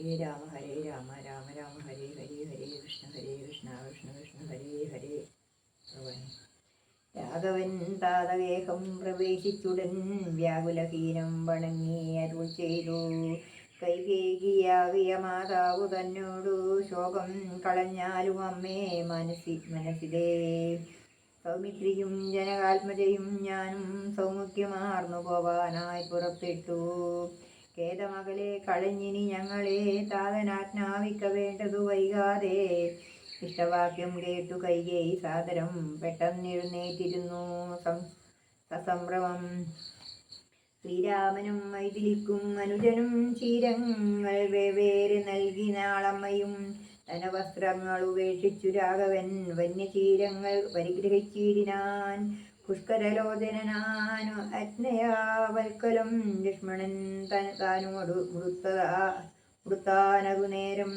ഹരേ രാമ ഹരേ രാമ രാമ രാമ ഹരേ ഹരേ ഹരേ കൃഷ്ണ ഹരേ കൃഷ്ണ കൃഷ്ണ കൃഷ്ണ ഹരേ ഹരേ. ഭഗവാൻ. രാഘവൻ താതവേഹം പ്രവേശിച്ചുടൻ വ്യാകുലഹീനം വണങ്ങി അരുൾ ചെയ്തു. കൈകേകിയാകിയ മാതാവ് തന്നോടു ശോകം കളഞ്ഞാലും അമ്മേ മനസ്സി മനസ്സിലേ. സൗമിത്രിയും ജനകാത്മജയും ഞാനും സൗമുഖ്യമാർന്നു പോവാനായി പുറപ്പെട്ടു. ഖേദമകലെ കളഞ്ഞിനി ഞങ്ങളെ താതനാജ്ഞാപിക്ക വേണ്ടതു വൈകാതെ. ഇഷ്ടവാക്യം കേട്ടു കൈകേയി സാദരം പെട്ടെന്നെഴുന്നേറ്റിരുന്നു സസംഭ്രമം. ശ്രീരാമനും മൈഥിലിക്കും അനുജനും ചീരങ്ങൾ വേവേര് നൽകി നാളമ്മയും ധനവസ്ത്രങ്ങൾ ഉപേക്ഷിച്ചു രാഘവൻ വന്യചീരങ്ങൾ പരിഗ്രഹിച്ചിടിനാൻ. പുഷ്കരലോചനാനു അജ്ഞയാവൽക്കലും ലക്ഷ്മണൻ താനോട് ഉടുത്തതാ മുടുത്താനകു നേരം.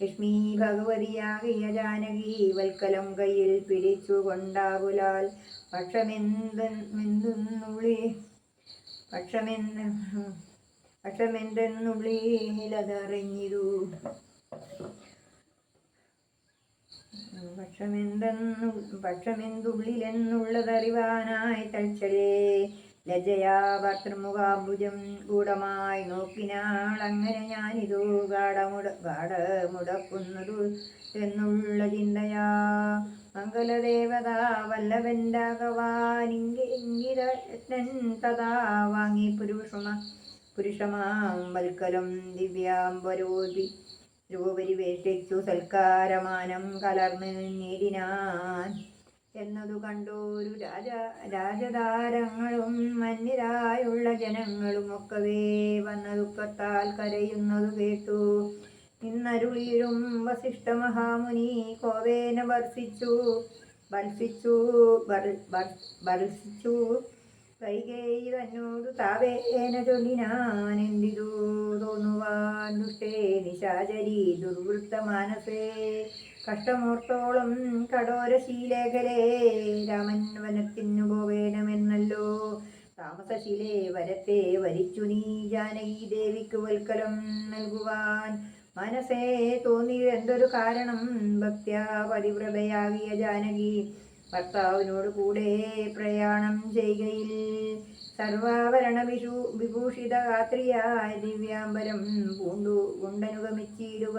ലക്ഷ്മി ഭഗവതിയാകിയ ജാനകി വൽക്കലം കയ്യിൽ പിടിച്ചു കൊണ്ടാകുലാൽ. പക്ഷമെന്തെന്നുള്ളി പക്ഷമെന്ന് പക്ഷമെന്തെന്നുള്ളിലതറിഞ്ഞിരു പക്ഷമെന്തെന്നു പക്ഷമെന്തുള്ളിലെന്നുള്ളതറിവാനായി തൽച്ചലേ ലജയാ ഭർത്തൃമുഖാംബുജം ഗൂഢമായി നോക്കിനാൾ അങ്ങനെ ഞാനിതു ഗാഠമുട ഗാഠമുടക്കുന്നതു എന്നുള്ള ചിന്തയാ. മംഗലദേവതാ വല്ലവൻ രാഘവാനിംഗിതൻ തഥാ വാങ്ങി പുരുഷമ പുരുഷമാം വൽക്കലം ദിവ്യാംബരോപി രൂപരിവേഷ്ടിച്ചു സൽക്കാരമാനം കലർന്ന് നേടിനാൻ എന്നതു കണ്ടോരു രാജ രാജതാരങ്ങളും മന്യരായുള്ള ജനങ്ങളും ഒക്കവേ വന്ന ദുഃഖത്താൽ കരയുന്നതു കേട്ടു. ഇന്നരുളിയിലും വസിഷ്ഠ മഹാമുനി കോവേന വർഷിച്ചു വർഷിച്ചു വർഷിച്ചു കൈകേയി തന്നോടു താവേന ചൊല്ലിനാൻ എന്തിരു തോന്നുവാൻ ദുഷ്ടേ നിശാചരി ദുർവൃത്ത മാനസേ. കഷ്ടമോർത്തോളം കടോരശീലേഖലേ രാമൻ വനത്തിനു പോവേണമെന്നല്ലോ. താമസശീലേ വരത്തെ വരിച്ചു നീ ജാനകി ദേവിക്ക് വൽക്കലം നൽകുവാൻ. മനസ്സേ തോന്നിയതെന്തൊരു കാരണം? ഭക്ത്യാ പരിവ്രതയാകിയ ജാനകി ഭർത്താവിനോട് കൂടെ പ്രയാണം ചെയ്യുകയിൽ സർവാഭരണ വിഷു വിഭൂഷിത ഗാത്രിയായ ദിവ്യാംബരം പൂണ്ടു കൊണ്ടനുഗമിച്ചിടുക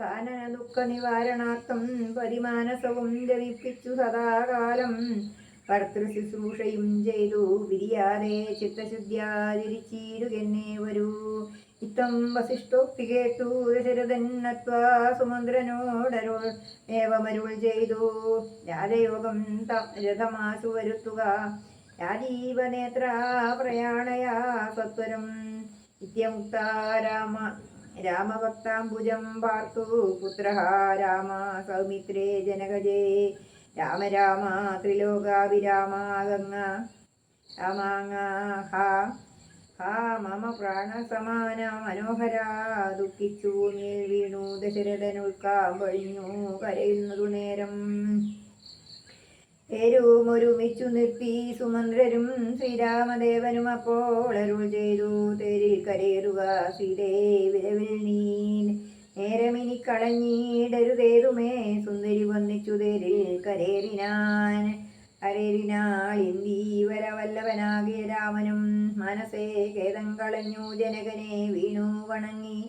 കാനന ദുഃഖ നിവാരണാർത്ഥം പരിമാനസവും ജപിപ്പിച്ചു സദാകാലം. ഭർത്തൃ ശുശ്രൂഷയും ചെയ്തു. പിരിയാതെ ചിത്തശുദ്ധ്യാതിരിച്ചിടുകെന്നെ വരൂ. ഇത്തം വസിഷ്ഠോക്തി കേട്ടു ദശരഥൻ സുമന്ദ്രനോടരുൾ ഏവമരുൾ ചെയ്തു. രാജയോഗം രഥമാശു വരുത്തുക. രാജീവനേത്ര പ്രയാണയാ സത്വരം ഇത്യമുക്ത രാമ രാമഭക്താംബുജം പാർത്തു. പുത്ര രാമ സൗമിത്രേ ജനകജേ. രാമ രാമ ത്രിലോകാഭിരാമാഗങ്ങ രാമാങ്ങ ഹാ മമ പ്രാണസമാന മനോഹര ദുഃഖിച്ചു മേൽ വീണു ദശരഥനുൾക്കാം വഴിഞ്ഞു കരയുന്നതു നേരം. ഏരും ഒരുമിച്ചു നിർത്തി സുമന്ത്രരും ശ്രീരാമദേവനും അപ്പോൾ അരുൾ ചെയ്തു തേരിൽ കരയറുക സീതേ വിരവിൽ നീ നേരമിനി കളഞ്ഞിടരുതേതുമേ സുന്ദരി വന്നിച്ചു തേരിൽ കരേറിനാൻ കരേറിനാൾ ഇന്ദീവര വല്ലവനാകിയ രാമനും മനസ്സേ ഖേദം കളഞ്ഞു ജനകനെ വീണു വണങ്ങി.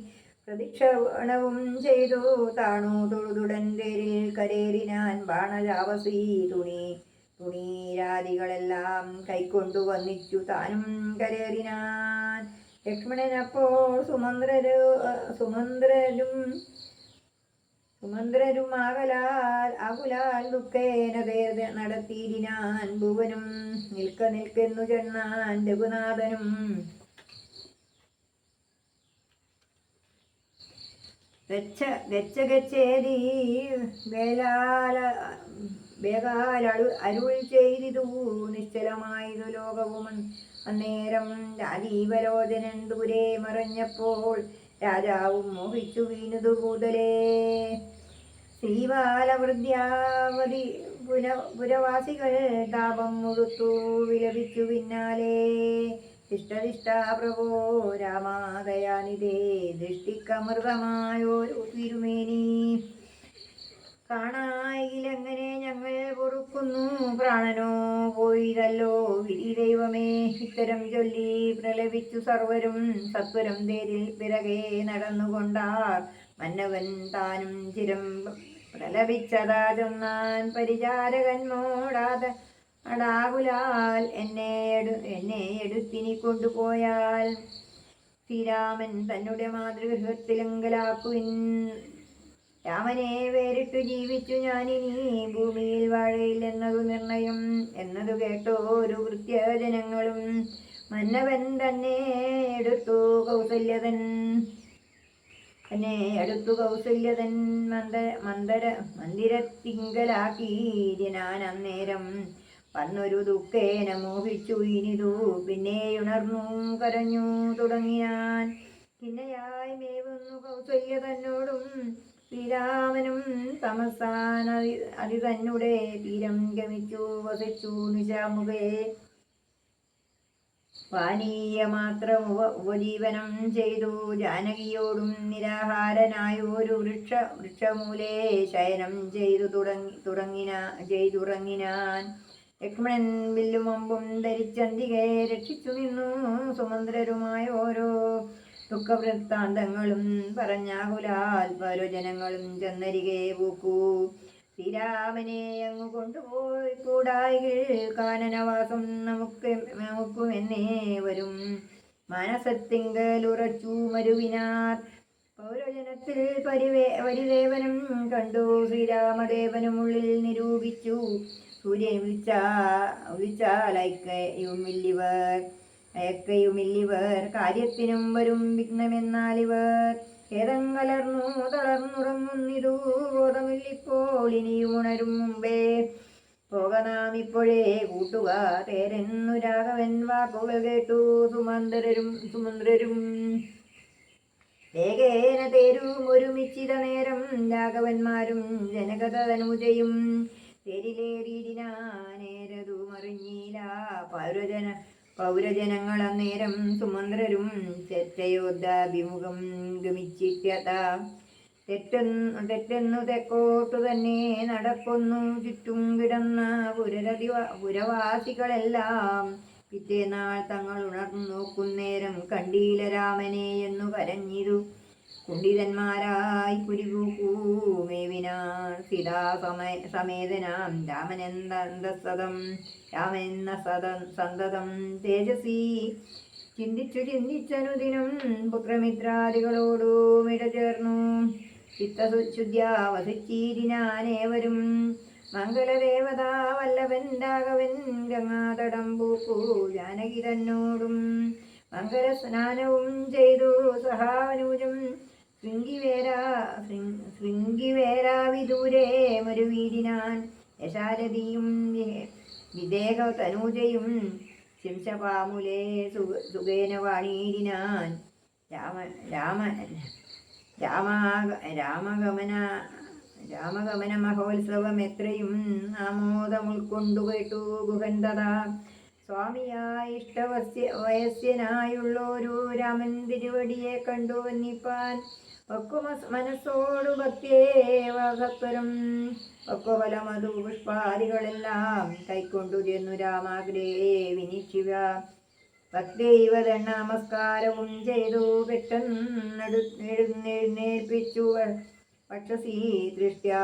പ്രതിക്ഷണവും ചെയ്തു താണു തൊഴുതുടൻ തേരിൽ കരേറിനാൻ ബാണരാവസി തുണി. തുണീരാദികളെല്ലാം കൈക്കൊണ്ടു വന്നിച്ചു താനും കരേറിനാൻ. ലക്ഷ്മണനപ്പോൾ സുമന്ത്രരു സുമന്ത്രരും സുമന്ത്രരുമാകലാൽ അകുലാൽ ദുഃഖേന തേർ നടത്തിയിടിനാൻ ഭുവനും നിൽക്ക നിൽക്കെന്നു ചെന്നാൻ രഘുനാഥനും. ഗച്ഛ ഗച്ഛ ഗച്ഛേതി വേലാല വേഗാലു അരുൾ ചെയ്തിതു നിശ്ചലമായതു ലോകവും അന്നേരം രാജീവലോചനൻ ദൂരെ മറഞ്ഞപ്പോൾ രാജാവും മോഹിച്ചു വീണുതു കൂതലേ. ശ്രീബാലവൃദ്യാവതി പുര പുരവാസികൾ താപം മുഴുത്തു വിലപിച്ചു പിന്നാലെ. ഇഷ്ടദിഷ്ടാ പ്രഭോ രാമാദയാനിതേ ദൃഷ്ടിക്കമൃതമായോരു തിരുമേനി. കാണായിലെങ്ങനെ ഞങ്ങൾ പൊറുക്കുന്നു പ്രാണനോ പോയിതല്ലോ വിധി ദൈവമേ. ഇത്തരം ചൊല്ലി പ്രലപിച്ചു സർവരും സത്വരം തേരിൽ പിറകെ നടന്നുകൊണ്ടാർ മന്നവൻ താനും ചിരം പ്രലപിച്ചതാ പരിചാരകൻ പരിചാരകന്മോടാതെ അടാകുലാൽ എന്നെ എടു എന്നെ എടുത്തിനി കൊണ്ടുപോയാൽ ശ്രീരാമൻ തന്നുടെ മാതൃഗൃഹത്തിലെങ്കലാക്കുവിൻ രാമനെ വേറിട്ടു ജീവിച്ചു ഞാനിനി ഭൂമിയിൽ വാഴയില്ലെന്നതു നിർണയം എന്നതു കേട്ടോ ഒരു കൃത്യജനങ്ങളും മന്നവൻ തന്നെ എടുത്തു കൗസല്യതൻ തന്നെ അടുത്തു കൗസല്യതൻ മന്ദ മന്ദര മന്ദിരത്തിങ്കലാക്കി ഞാൻ അന്നേരം വന്നൊരു ദുഃഖേന മോഹിച്ചു ഇനിതു പിന്നെ ഉണർന്നു കരഞ്ഞു തുടങ്ങിയാൻ. പിന്നെയായി മേവുന്നു കൗസല്യ തന്നോടും ശ്രീരാമനും തമസാൻ അതി അതി തന്നെ തീരം ഗമിച്ചു വസിച്ചു നിശാമുഖേ. പാനീയമാത്രം ഉപ ഉപജീവനം ചെയ്തു. ജാനകിയോടും നിരാഹാരനായൊരു വൃക്ഷ വൃക്ഷമൂലേ ശയനം ചെയ്തു തുടങ്ങി തുടങ്ങിന ചെയ്തുറങ്ങിനാൻ. ലക്ഷ്മണൻ വില്ലും അമ്പും ധരിച്ചന്തികെ രക്ഷിച്ചു നിന്നു. സുമന്ത്രരുമായ ഓരോ ദുഃഖവൃത്താന്തങ്ങളും പറഞ്ഞാകുലാൽ പരജനങ്ങളും ചെന്നരികെ പൂക്കൂ. ശ്രീരാമനെ അങ്ങ് കൊണ്ടുപോയി കൂടായിൽ കാനനവാസം നമുക്ക് നമുക്കും എന്നേ വരും. മനസത്തിങ്കൽ ഉറച്ചു മരുവിനാർ. പൗരജനത്തിൽ പരിവേ പരിദേവനും കണ്ടു. ശ്രീരാമദേവനുമുള്ളിൽ നിരൂപിച്ചു. സൂര്യൻ വിളിച്ച വിളിച്ചാലയക്കയുമില്ലിവർ അയക്കയുമില്ലിവർ. കാര്യത്തിനും വരും വിഘ്നമെന്നാലിവർ. ഖേദം കലർന്നു തളർന്നുറങ്ങുന്നിതു ബോധമില്ലിപ്പോൾ ഇനി ഉണരും മുമ്പേ. പോക ഇപ്പോഴേ കൂട്ടുക തേരെന്നു രാഘവൻ വാക്കുകൾ കേട്ടു. സുമന്ത്രരും സുമന്ത്രരും. വേഗേന തേരും ഒരുമിച്ചിത നേരം രാഘവന്മാരും ജനകതനുജയും തെരിലേറിയിടിനാനേരതു മറിഞ്ഞീല പൗരജന പൗരജനങ്ങൾ അന്നേരം സുമന്ത്രരും തെറ്റയോദ്ധാഭിമുഖം ഗമിച്ചിട്ട തെറ്റെന്നു തെറ്റെന്നു തെക്കോട്ടു തന്നെ നടക്കുന്നു. ചുറ്റും കിടന്ന പുരരതി പുരവാസികളെല്ലാം പിറ്റേനാൾ തങ്ങൾ ഉണർന്നു. നോക്കുന്നേരം കണ്ടീല രാമനെ എന്നു കരഞ്ഞിരു. കുണ്ഡിതന്മാരായി പുരികൂമേവിനാർ സീതാ സമയ സമേതനാം. രാമനെന്തന്തസതം രാമനെന്ന സദ സന്തതം തേജസി. ചിന്തിച്ചു ചിന്തിച്ചനുദിനം പുത്രമിത്രാദികളോടും ഇടചേർന്നു. ചിത്തശുദ്ധ്യ മംഗളദേവതാ വല്ലവൻ രാഘവൻ ഗംഗാതടം പൂക്കൂ ജാനകി തന്നോടും മംഗളസ്നാനവും ചെയ്തു സഹാനുജം. ശൃംഗിവേരാ ശൃംഗിവേരാവിദൂരെ മരുവീടിനാൻ യശാരഥിയും വിദേഹ തനൂജയും ശിംശപാമുലേ സുഖ സുഖേന വാണീടിനാൻ രാമ രാമ രാമാഗ രാമഗമന രാമഗമന മഹോത്സവം എത്രയും ആമോദം ഉൾക്കൊണ്ടു കേട്ടു ഗുഹൻ സ്വാമിയായി ഇഷ്ടവസ്യ വയസ്യനായുള്ളൊരു രാമൻ തിരുവടിയെ കണ്ടു വന്നിപ്പാൻ. പക്വ മനസ്സോടു ഭക്തിയേവ സത്വരം മധു പുഷ്പാദികളെല്ലാം കൈക്കൊണ്ടു ചെന്നു രാമാഗ്രേ വിനിക്ഷിവ ഭക്തൈവ നമസ്കാരവും ചെയ്തു പെട്ടെന്നെഴുന്നേൽപ്പിച്ചു പക്ഷസീ ദൃഷ്ട്യാ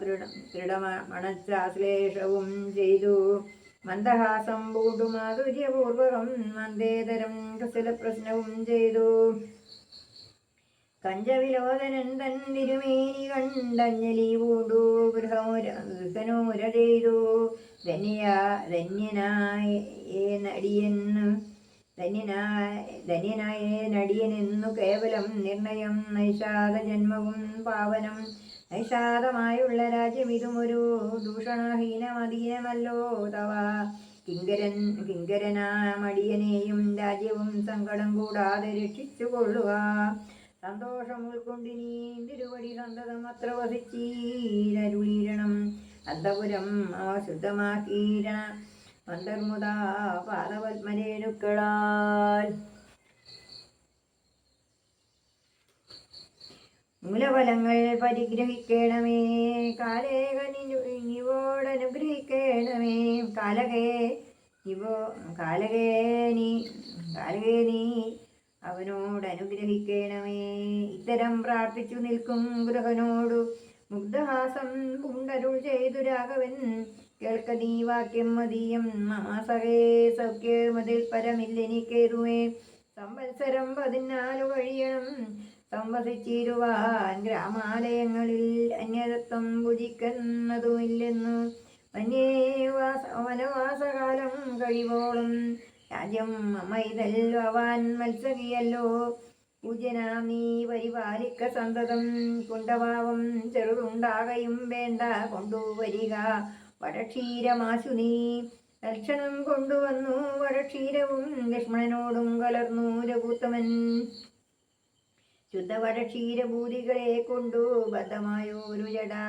ദൃഢ ദൃഢമണച്ചാശ്ലേഷവും ചെയ്തു. മന്ദഹാസം പൂടുമാധുര്യപൂർവകം മന്ദേതരം കസലപ്രശ്നവും ചെയ്തു. കഞ്ചവിലോദനൻ തൻ തിരുമേനി കണ്ടഞ്ഞലി പൂണ്ടു. ഗൃഹമുര ചെയ്തു. ധന്യ ധന്യനായ നടിയെന്ന് ധന്യനായ ധന്യനായ നടിയനെന്നു കേവലം നിർണയം നൈഷാദ ജന്മവും പാവനം നൈഷാദമായുള്ള രാജ്യം ഇതുമൊരു ദൂഷണഹീനമധീനമല്ലോ തവ. കിങ്കരൻ കിങ്കരനാമടിയനെയും രാജ്യവും സങ്കടം കൂടാതെ രക്ഷിച്ചുകൊള്ളുക. സന്തോഷം ഉൾക്കൊണ്ടിനി തിരുവടി സന്തതം അത്ര വസിച്ചീരരുളീരണം അന്തപുരം ശുദ്ധമാക്കീരണ അന്തർമുദാ പാദപത്മരേണുക്കളാൽ മൂലഫലങ്ങൾ പരിഗ്രഹിക്കണമേ. കാലേകനിവോടനുഗ്രഹിക്കണമേ കാലകേ ഇവോ കാലകേ നീ കാലകേ അവനോട് അനുഗ്രഹിക്കണമേ. ഇത്തരം പ്രാർത്ഥിച്ചു നിൽക്കും ഗൃഹനോടു മുഗ്ധഹാസം പുണ്ടരുൾ ചെയ്തു രാഘവൻ. കേൾക്ക നീ വാക്യം മതിയം. മാസകേ സൗഖ്യമതിൽ പരമില്ലെനിക്കേറുവേ സംവത്സരം പതിനാലു കഴിയണം. സംവസിച്ചിരുവാൻ ഗ്രാമാലയങ്ങളിൽ അന്യതത്വം ഭുജിക്കുന്നതുമില്ലെന്നു വന്യേവാസ വനവാസകാലം കഴിവോളും രാജ്യം അമൈതല്ലവാൻ മത്സരിയല്ലോ പൂജനാം നീ പരിപാലിക്ക സന്തതം കുണ്ടഭാവം ചെറുതുണ്ടാകയും വേണ്ട കൊണ്ടുവരിക. വടക്ഷീരമാശു നീ ലക്ഷണം കൊണ്ടുവന്നു. വടക്ഷീരവും ലക്ഷ്മണനോടും കലർന്നു രഘുത്തമൻ ശുദ്ധവടക്ഷീരഭൂതികളെ കൊണ്ടു ബദ്ധമായൊരു ജടാ.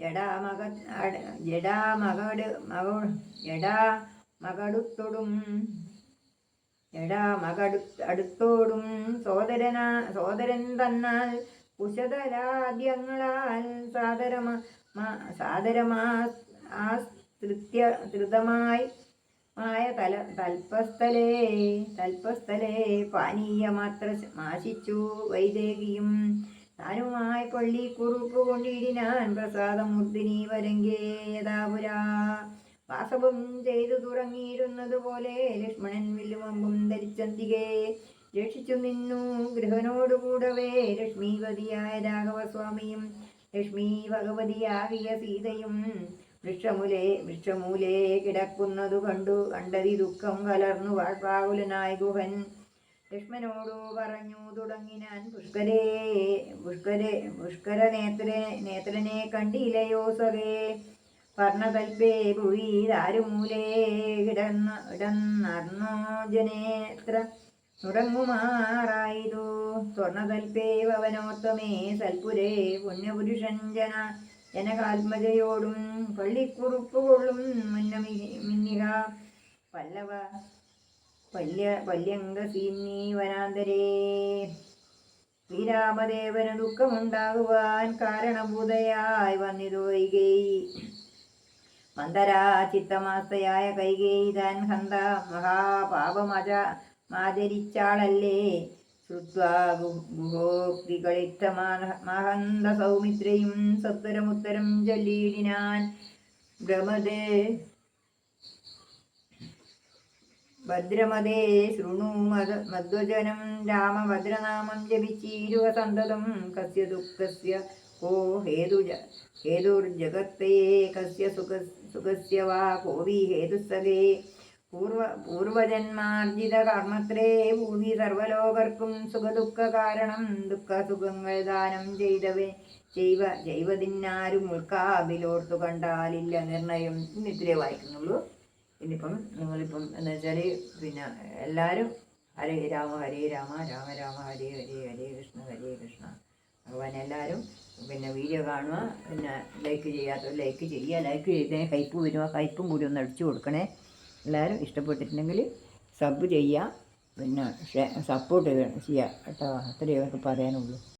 ജടാമക ജടാമകട് മക ജടാ മകടുത്തൊടും. ജഡാ മകടു അടുത്തോടും സോദരനാ സോദരൻ തന്നാൽ കുശതരാദ്യങ്ങളാൽ സാദരമ സാദരമാ ആസ്തൃത്യ ധൃതമായി മായ തല തൽപ്പസ്ഥലേ തൽപ്പസ്ഥലേ പാനീയമാത്ര ആശിച്ചു വൈദേഹിയും. താനുമായി പള്ളി കുറുപ്പ് കൊണ്ടിടിനാൻ പ്രസാദമൂർത്തിനി വരങ്കേതാപുരാ വാസവും ചെയ്തു തുടങ്ങിയിരുന്നതുപോലെ ലക്ഷ്മണൻ വില്ലുമമ്പും ധരിച്ചന്തികെ. രക്ഷിച്ചു നിന്നു ഗൃഹനോടുകൂടവേ ലക്ഷ്മീപതിയായ രാഘവസ്വാമിയും. ലക്ഷ്മി ഭഗവതിയാകിയ സീതയും വൃക്ഷമുലേ വൃക്ഷമൂലേ കിടക്കുന്നതു കണ്ടു. കണ്ടതി ദുഃഖം കലർന്നു. വാഴ്പാകുലനായ ഗുഹൻ ലക്ഷ്മനോടു പറഞ്ഞു തുടങ്ങിനാൻ പുഷ്കരേ പുഷ്കരേ പുഷ്കര നേത്രേ നേത്രനെ കണ്ടില്ലയോ സഖേ? വർണകൽപ്പേ ഭുവി ദാരുമൂലേ കിടന്ന ഇടന്നർന്നോ ജനേത്ര? തുടങ്ങുമാറായിതു. സ്വർണകൽപ്പേ ഭവനോത്തമേ സൽപുരേ പുണ്യപുരുഷൻ ജന ജനകാത്മജയോടും പള്ളിക്കുറുപ്പ് കൊള്ളും മുന്നമി മിന്നിക. പല്ലവ പല്യ പല്യങ്കസീന്നീ വനാന്തരേ. ശ്രീരാമദേവന് ദുഃഖമുണ്ടാകുവാൻ കാരണഭൂതയായി വന്നിതോയികൈ മന്ദരാ ചിത്തമാസയായ കൈകേയി താൻ ഹന്ത മഹാപാപമജ മാചരിച്ചാളല്ലേ ഗുഹോക്തികളിത്ത മഹന്ത സൗമിത്രയും സത്വരമുത്തരം ജലീലിനാൻ ഭ്രമദേ ഭദ്രമതേ ശൃണു മത മധ്വജനം രാമഭദ്രനാമം ജപിച്ചീരുവ സന്തതം കസ്യ ദുഃഖസ്യ കോ ഹേതുജ ഹേതുർജഗത്തേ കസ്യ സുഖ സുഖസ്യ വാ കോവി ഹേതുസകേ പൂർവ പൂർവജന്മാർജിത കർമ്മത്രേ ഭൂമി സർവലോകർക്കും സുഖദുഃഖ കാരണം ദുഃഖ സുഖങ്ങൾ ദാനം ചെയ്തവേ ചെയ്വ ചെയ്വതിന്നാരും ഉൾക്കാവിലോർത്തു കണ്ടാലില്ല നിർണയം. ഇന്ന് ഇത്രേ വായിക്കുന്നുള്ളൂ. ഇനിയിപ്പം നിങ്ങളിപ്പം എന്ന് വെച്ചാൽ പിന്നെ എല്ലാവരും ഹരേ രാമ ഹരേ രാമ രാമ രാമ ഹരേ ഹരേ ഹരേ കൃഷ്ണ ഹരേ കൃഷ്ണ. ഭഗവാൻ എല്ലാവരും പിന്നെ വീഡിയോ കാണുക പിന്നെ ലൈക്ക് ചെയ്യാത്തവർ ലൈക്ക് ചെയ്യുക. ലൈക്ക് ചെയ്തതിന് ഹൈപ്പ് വരുക ഹൈപ്പും കൂടി ഒന്ന് അടിച്ചു കൊടുക്കണേ. എല്ലാവരും ഇഷ്ടപ്പെട്ടിട്ടുണ്ടെങ്കിൽ സബ് ചെയ്യുക. പിന്നെ സപ്പോർട്ട് ചെയ്യുക കേട്ടോ. അത്രയേ അവർക്ക് പറയാനുള്ളൂ.